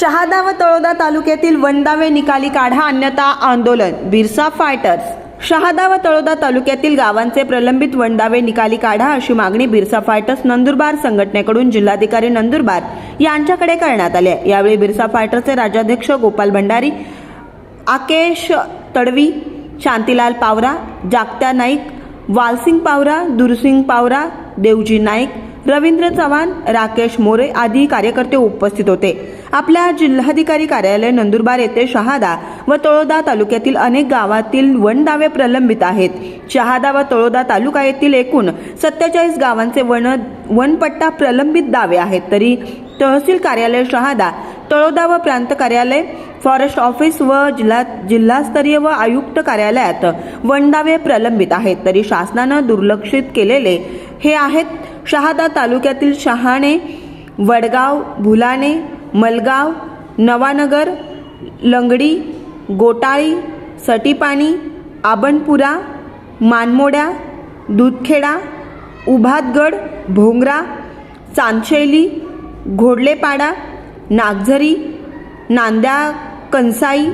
शहादा व तळोदा तालुक्यातील वनदावे निकाली काढा अन्यथा आंदोलन. बिरसा फायटर्स. शहादा व तळोदा तालुक्यातील गावांचे प्रलंबित वनदावे निकाली काढा अशी मागणी बिरसा फायटर्स नंदुरबार संघटनेकडून जिल्हाधिकारी नंदुरबार यांच्याकडे करण्यात आली आहे. यावेळी बिरसा फायटर्सचे राज्याध्यक्ष गोपाल भंडारी आकेश तडवी शांतीलाल पावरा जागत्या नाईक वालसिंग पावरा दुरसिंग पावरा देवजी नाईक रवींद्र चव्हाण राकेश मोरे आदी कार्यकर्ते उपस्थित होते. आपल्या जिल्हाधिकारी कार्यालय नंदुरबार येथे शहादा व तळोदा तालुक्यातील अनेक गावातील वन दावे प्रलंबित आहेत. शहादा व तळोदा तालुका येथील एकूण सत्तेचाळीस गावांचे वन वनपट्टा प्रलंबित दावे आहेत. तरी तहसील कार्यालय शहादा तळोदा व प्रांत कार्यालय फॉरेस्ट ऑफिस व जिल्हा जिल्हास्तरीय व आयुक्त कार्यालयात वनदावे प्रलंबित आहेत. तरी शासनानं दुर्लक्षित केलेले हे आहेत शहादा तालुक्यातील शहाणे वडगाव भुलाणे मलगाव नवानगर लंगडी गोटाळी सटीपाणी आबणपुरा मानमोड्या दूधखेडा उभातगड भोंगरा चांदशैली घोडलेपाडा नागझरी नांद्या कंसाई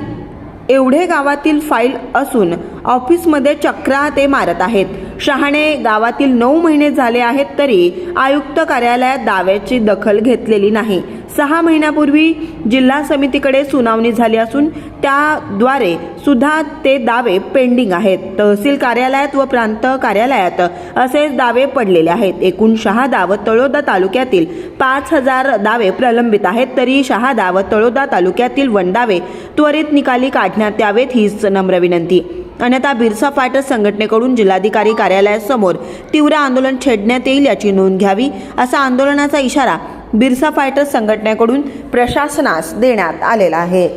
एवढे गावातील फाईल असून ऑफिसमध्ये चक्रा ते मारत आहेत. शहाणे गावातील नऊ महिने झाले आहेत तरी आयुक्त कार्यालयात दाव्याची दखल घेतलेली नाही. सहा महिन्यापूर्वी जिल्हा समितीकडे सुनावणी झाली असून त्याद्वारे सुद्धा ते दावे पेंडिंग आहेत. तहसील कार्यालयात व प्रांत कार्यालयात असेच दावे पडलेले आहेत. एकूण शहादा व तळोदा तालुक्यातील पाच हजार दावे प्रलंबित आहेत. तरी शहादा व तळोदा तालुक्यातील वनदावे त्वरित निकाली काढण्यात यावेत हीच नम्र विनंती. अन्यथा बिरसा फायटर्स संघटनेकडून जिल्हाधिकारी कार्यालयासमोर तीव्र आंदोलन छेडण्यात येईल याची नोंद घ्यावी असा आंदोलनाचा इशारा बिरसा फायटर्स संघटनेकडून प्रशासनास देण्यात आलेला आहे.